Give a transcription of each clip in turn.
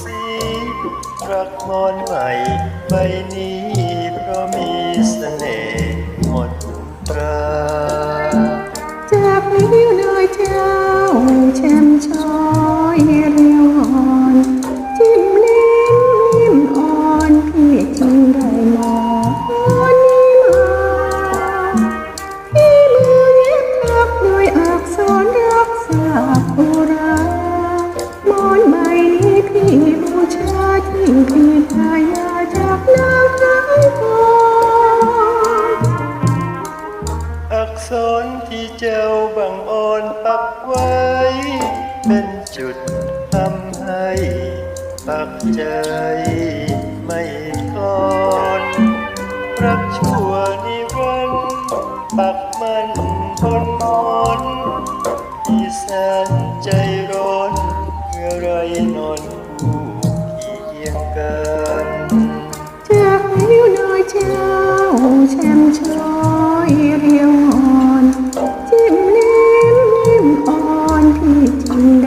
สีรักมอนใหม่ใบนี้ เป็นจุดทำให้ปักใจไม่ทอนรักชั่วนิรันดร์ปักมันบนมอนที่แสนใจร้อนเมื่อไรนอนคู่เคียงกันจากนิ้วน้อยเจ้าแช่มช้อ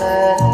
said